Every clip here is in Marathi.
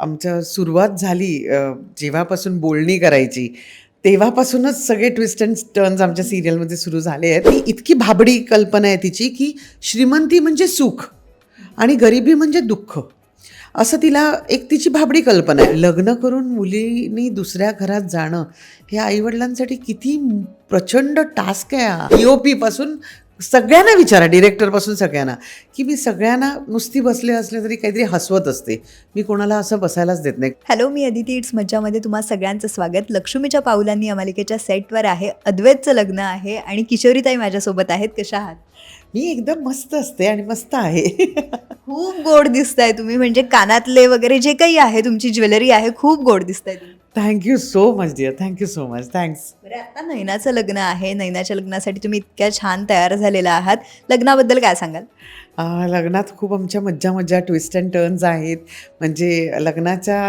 आमच्या सुरुवात झाली जेव्हापासून बोलणी करायची, तेव्हापासूनच सगळे ट्विस्ट अँड टर्न्स आमच्या सिरियलमध्ये सुरू झाले आहेत. ती इतकी भाबडी कल्पना आहे तिची, की श्रीमंती म्हणजे सुख आणि गरिबी म्हणजे दुःख. असं तिला एक तिची भाबडी कल्पना आहे. लग्न करून मुलींनी दुसऱ्या घरात जाणं, हे आईवडिलांसाठी किती प्रचंड टास्क आहे ओ पीपासून सगळ्यांना विचारा, डिरेक्टरपासून सगळ्यांना, की मी सगळ्यांना नुसती बसले असले तरी काहीतरी हसवत असते. मी कोणाला असं बसायलाच देत नाही. हॅलो मी अदिती. इट्स मज्जामध्ये तुम्हा सगळ्यांचं स्वागत. लक्ष्मीच्या पावलांनी या मालिकेच्या सेटवर आहे. अद्वैतचं लग्न आहे आणि किशोरीताई माझ्यासोबत आहेत. कशा आहात? मी एकदम मस्त असते आणि मस्त आहे. खूप गोड दिसताय तुम्ही. म्हणजे कानातले वगैरे जे काही आहे तुमची ज्वेलरी आहे खूप गोड दिसताय तुम्ही. Thank you so much dear. Thank you so much. Thanks. बरं आता नैनाचं लग्न आहे नैनाच्या लग्नासाठी तुम्ही इतक्या छान तयार झालेला आहात लग्नाबद्दल काय सांगाल लग्नात खूप आमच्या मज्जा-मज्जा, ट्विस्ट एंड टर्न्स आहेत. म्हणजे लग्नाच्या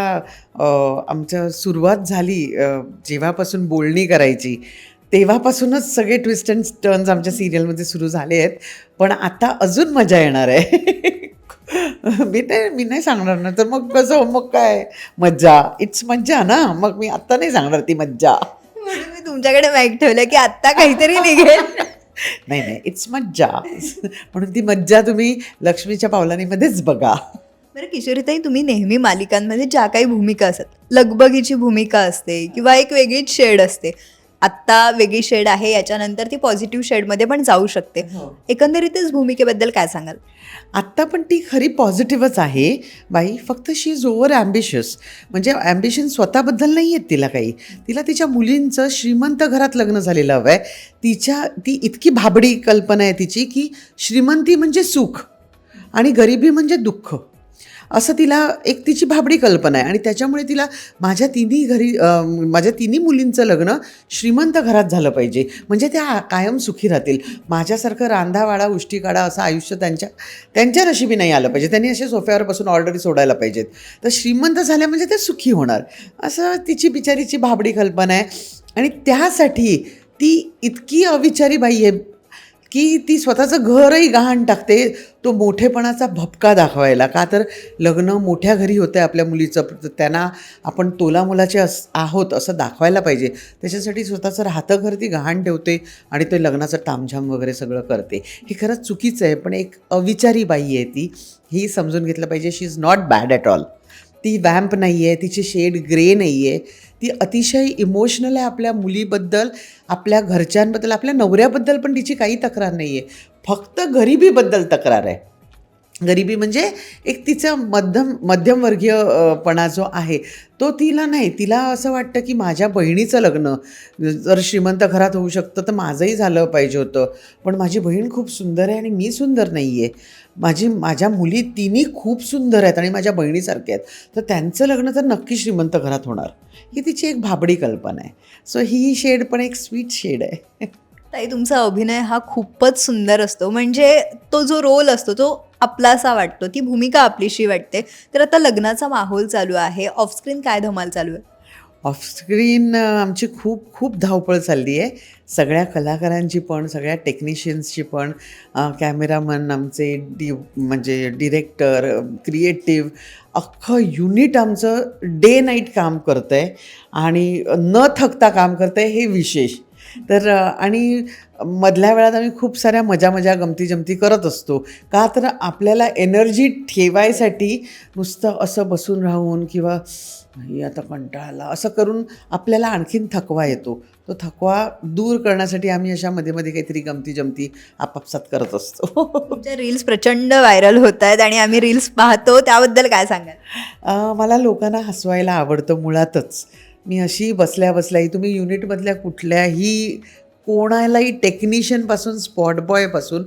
अ, आमच्या सुरुवात झाली अ, जेव्हापासून बोलणी करायची, तेव्हापासूनच सगळे ट्विस्ट एंड टर्न्स आमच्या सीरियलमध्ये सुरू झाले आहेत. पण आता अजून मजा येणार आहे. मी नाही मी नाही सांगणार ना, तर मग कसं मग काय मज्जा. इट्स मज्जा ना. मग मी आत्ता नाही सांगणार ती मज्जा. म्हणून मी तुमच्याकडे माईक ठेवलं की आत्ता काहीतरी निघेल नाही, नाही. इट्स मज्जा. म्हणून ती मज्जा तुम्ही लक्ष्मीच्या पावलांनीमध्येच बघा. बरं किशोरीताई तुम्ही नेहमी मालिकांमध्ये ज्या काही भूमिका असतात लगबगीची भूमिका असते किंवा एक वेगळीच शेड असते आत्ता वेगळी शेड आहे याच्यानंतर ती पॉझिटिव्ह शेडमध्ये पण जाऊ शकते. हो. एकंदरीतच भूमिकेबद्दल काय सांगाल? आत्ता पण ती खरी पॉझिटिव्हच आहे. बाई फक्त शी इज ओव्हर ॲम्बिशियस म्हणजे ॲम्बिशन स्वतःबद्दल नाही आहेत तिला काही. तिला तिच्या मुलींचं श्रीमंत घरात लग्न झालेलं हवं आहे तिच्या ती इतकी भाबडी कल्पना आहे तिची की श्रीमंती म्हणजे सुख आणि गरिबी म्हणजे दुःख. असं तिला एक तिची भाबडी कल्पना आहे. आणि त्याच्यामुळे तिला माझ्या तिन्ही घरी माझ्या तिन्ही मुलींचं लग्न श्रीमंत घरात झालं पाहिजे. म्हणजे त्या कायम सुखी राहतील. माझ्यासारखं रांधावाडा उष्टी काढा असं आयुष्य त्यांच्या त्यांच्या नशिबी नाही आलं पाहिजे. त्यांनी असे सोफ्यावर बसून ऑर्डरी सोडायला पाहिजेत. तर श्रीमंत झाल्या म्हणजे ते सुखी होणार. असं तिची बिचारीची भाबडी कल्पना आहे. आणि त्यासाठी ती इतकी अविचारी बाई आहे. की ती स्वतःचं घरही गहाण टाकते तो मोठेपणाचा भपका दाखवायला. का तर लग्न मोठ्या घरी होतं आहे आपल्या मुलीचं तर त्यांना आपण तोला मुलाचे अस आहोत असं दाखवायला पाहिजे. त्याच्यासाठी स्वतःचं राहतं घर ती गहाण ठेवते आणि ते लग्नाचं तामझाम वगैरे सगळं करते. हे खरंच चुकीचं आहे पण एक अविचारी बाई आहे ती. ही समजून घेतलं पाहिजे she is not bad at all ती वॅम्प नाही आहे तिची शेड ग्रे नाही आहे ती अतिशय इमोशनल आहे आपल्या मुलीबद्दल आपल्या घरच्यांबद्दल आपल्या नवऱ्याबद्दल पण तिची काही तक्रार नाही आहे फक्त गरिबीबद्दल तक्रार आहे. गरिबी म्हणजे एक तिचा मध्यम मध्यमवर्गीयपणा जो आहे तो तिला नाही. तिला असं वाटतं की माझ्या बहिणीचं लग्न जर श्रीमंत घरात होऊ शकतं तर माझंही झालं पाहिजे होतं. पण माझी बहीण खूप सुंदर आहे आणि मी सुंदर नाही आहे माझी माझ्या मुली तिन्ही खूप सुंदर आहेत आणि माझ्या बहिणीसारख्या आहेत. तर त्यांचं लग्न तर नक्की श्रीमंत घरात होणार. ही तिची एक भाबडी कल्पना आहे. सो ही शेड पण एक स्वीट शेड आहे. ताई तुमचा अभिनय हा खूपच सुंदर असतो. म्हणजे तो जो रोल असतो तो आपलासा वाटतो ती भूमिका आपलीशी वाटते. तर आता लग्नाचा माहोल चालू आहे. ऑफस्क्रीन काय धमाल चालू आहे? ऑफस्क्रीन आमची खूप खूप धावपळ चालली आहे. सगळ्या कलाकारांची पण सगळ्या टेक्निशियन्सची पण कॅमेरामन आमचे डी म्हणजे डिरेक्टर क्रिएटिव्ह अख्खं युनिट आमचं डे नाईट काम करतं आहे आणि न थकता काम करतं आहे हे विशेष. तर आणि मधल्या वेळात आम्ही खूप साऱ्या मजा मजा गमती जमती करत असतो. का तर आपल्याला एनर्जी ठेवायसाठी नुसतं असं बसून राहून किंवा "नाही, आता कंटाळा असं करून आपल्याला आणखीन थकवा येतो. तो थकवा दूर करण्यासाठी आम्ही अशा मध्ये मध्ये काहीतरी गमती जमती आपापसात करत असतो. तुमच्या रील्स प्रचंड व्हायरल होत आहेत आणि आम्ही रील्स पाहतो. त्याबद्दल काय सांगाल? मला लोकांना हसवायला आवडतं मुळातच. मी अशी बसल्या बसल्याही तुम्ही युनिटमधल्या कुठल्याही कोणालाही टेक्निशियनपासून स्पॉट बॉयपासून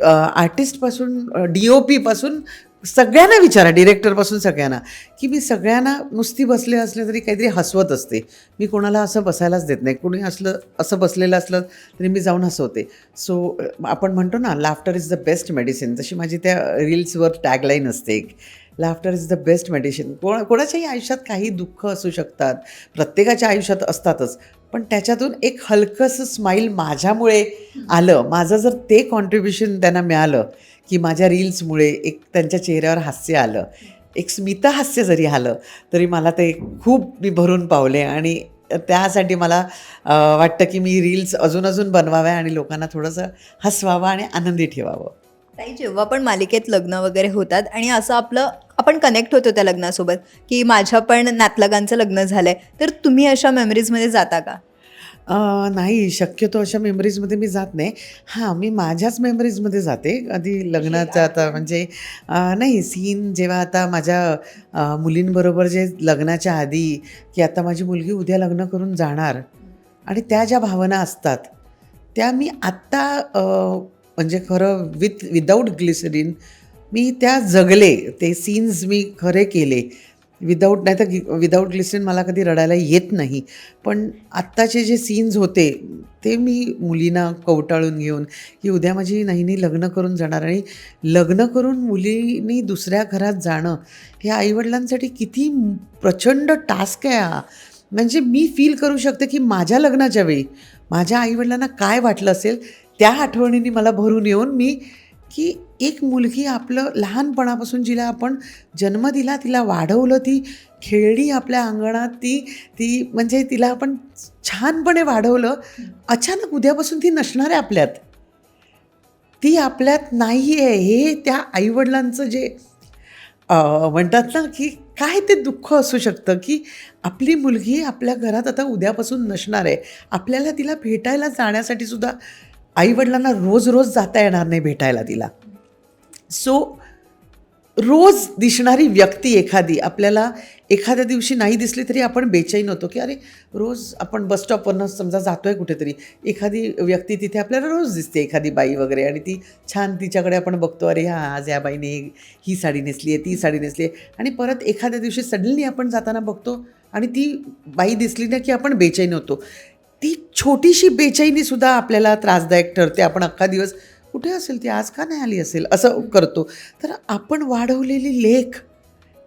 आर्टिस्टपासून डी ओ पीपासून सगळ्यांना विचारा डिरेक्टरपासून सगळ्यांना की मी सगळ्यांना नुसती बसले असले तरी काहीतरी हसवत असते. मी कोणाला असं बसायलाच देत नाही. कोणी असलं असं बसलेलं असलं तरी मी जाऊन हसवते. सो आपण म्हणतो ना laughter is the best medicine जशी माझी त्या रील्सवर टॅगलाईन असते एक. Laughter is the best medicine कोण कोणाच्याही आयुष्यात काही दुःख असू शकतात प्रत्येकाच्या आयुष्यात असतातच पण त्याच्यातून एक हलकंसं स्माईल माझ्यामुळे आलं. माझं जर ते कॉन्ट्रीब्युशन त्यांना मिळालं की माझ्या रील्समुळे एक त्यांच्या चेहऱ्यावर हास्य आलं एक स्मितहास्य जरी आलं तरी मला ते खूप मी भरून पावले आणि त्यासाठी मला वाटतं की मी रील्स अजून अजून बनवाव्या आणि लोकांना थोडंसं हसवावं आणि आनंदी ठेवावं. ताई जेव्हा पण मालिकेत लग्न वगैरे होतात आणि असं आपलं आपण कनेक्ट होतो त्या लग्नासोबत की माझ्या पण नातलगांचं लग्न झालंय तर तुम्ही अशा मेमरीजमध्ये जाता का? नाही शक्यतो अशा मेमरीजमध्ये मी जात नाही. हां मी माझ्याच मेमरीजमध्ये जाते. आधी लग्नाचं आता म्हणजे नाही सीन जेव्हा आता माझ्या मुलींबरोबर जे लग्नाच्या आधी की आता माझी मुलगी उद्या लग्न करून जाणार आणि त्या ज्या भावना असतात त्या मी आत्ता म्हणजे खरं विथ विदाऊट ग्लिसरीन मी त्या जगले ते सीन्स मी खरे केले. विदाऊट नाही तर विदाऊट ग्लिसरीन मला कधी रडायला येत नाही. पण आत्ताचे जे सीन्स होते ते मी मुलींना कवटाळून घेऊन की उद्या माझी नाहीनी लग्न करून जाणार आणि लग्न करून मुलींनी दुसऱ्या घरात जाणं हे आईवडिलांसाठी किती प्रचंड टास्क आहे हा. म्हणजे मी फील करू शकते की माझ्या लग्नाच्या वेळी माझ्या आईवडिलांना काय वाटलं असेल त्या आठवणींनी मला भरून येऊन मी की एक मुलगी आपलं लहानपणापासून जिला आपण जन्म दिला तिला वाढवलं ती खेळली आपल्या अंगणात ती ती म्हणजे तिला आपण छानपणे वाढवलं. अचानक उद्यापासून ती नसणार आहे आपल्यात. ती आपल्यात नाही आहे हे त्या आईवडिलांचं जे म्हणतात ना की काय ते दुःख असू शकतं की आपली मुलगी आपल्या घरात आता उद्यापासून नसणार आहे. आपल्याला तिला भेटायला जाण्यासाठी सुद्धा आईवडिलांना रोज रोज जाता येणार नाही भेटायला तिला. सो रोज दिसणारी व्यक्ती एखादी आपल्याला एखाद्या दिवशी नाही दिसली तरी आपण बेचैन होतो की अरे रोज आपण बसस्टॉपवरनं समजा जातो आहे कुठेतरी. एखादी व्यक्ती तिथे आपल्याला रोज दिसते एखादी बाई वगैरे आणि ती छान तिच्याकडे आपण बघतो अरे हां आज या बाईने ही साडी नेसली आहे ती साडी नेसली आहे. आणि परत एखाद्या दिवशी सडनली आपण जाताना बघतो आणि ती बाई दिसली ना की आपण बेचैन होतो. ती छोटीशी बेचैनीसुद्धा आपल्याला त्रासदायक ठरते. आपण अख्खा दिवस कुठे असेल ती? आज का नाही आली असेल? असं करतो. तर आपण वाढवलेली लेख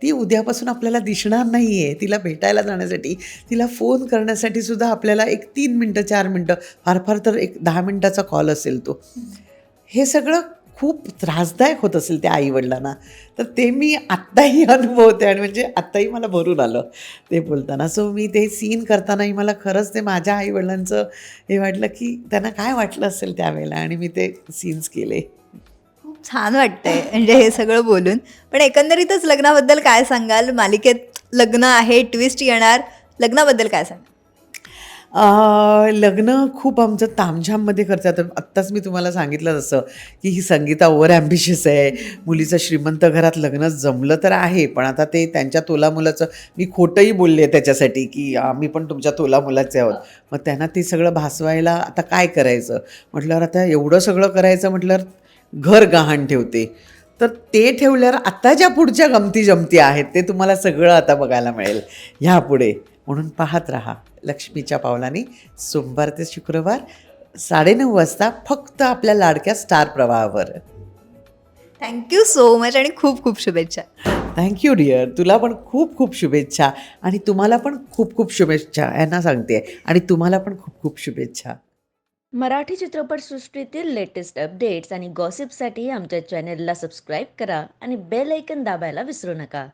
ती उद्यापासून आपल्याला दिसणार नाही आहे तिला भेटायला जाण्यासाठी तिला फोन करण्यासाठी सुद्धा आपल्याला एक तीन मिनटं चार मिनटं फार फार तर एक दहा मिनटाचा कॉल असेल तो. हे सगळं खूप त्रासदायक होत असेल त्या आईवडिलांना. तर ते मी आत्ताही अनुभवते आणि म्हणजे आत्ताही मला भरून आलं ते बोलताना. सो मी ते सीन करतानाही मला खरंच ते माझ्या आईवडिलांचं हे वाटलं की त्यांना काय वाटलं असेल त्यावेळेला आणि मी ते सीन्स केले. खूप छान वाटतंय. म्हणजे हे सगळं बोलून. पण एकंदरीतच लग्नाबद्दल काय सांगाल? मालिकेत लग्न आहे ट्विस्ट येणार. लग्नाबद्दल काय सांगाल? लग्न खूप आमचं तामझाममध्ये करतात. आत्ताच मी तुम्हाला सांगितलं जसं की ही संगीता ओव्हर ॲम्बिशियस आहे. मुलीचं श्रीमंत घरात लग्न जमलं तर आहे पण आता ते त्यांच्या तोलामुलाचं मी खोटंही बोलले त्याच्यासाठी की आम्ही पण तुमच्या तोलामुलाचे आहोत. मग त्यांना ते सगळं भासवायला आता काय करायचं? म्हटल्यावर आता एवढं सगळं करायचं म्हटल्यावर घर गहाण ठेवते. तर ते ठेवल्यावर आता ज्या पुढच्या गमती जमती आहेत ते तुम्हाला सगळं आता बघायला मिळेल. ह्यापुढे. म्हणून पाहत राहा. लक्ष्मीच्या पावलांनी सोमवार ते शुक्रवार साडेनऊ वाजता फक्त आपल्या लाडक्या स्टार प्रवाहावर. थँक्यू सो मच आणि खूप खूप शुभेच्छा. थँक्यू डिअर तुला पण खूप खूप शुभेच्छा आणि तुम्हाला पण खूप खूप शुभेच्छा यांना सांगते. आणि तुम्हाला पण खूप खूप शुभेच्छा. मराठी चित्रपटसृष्टीतील लेटेस्ट अपडेट्स आणि गॉसिपसाठी आमच्या चॅनेलला सबस्क्राईब करा आणि बेल ऐकन दाबायला विसरू नका.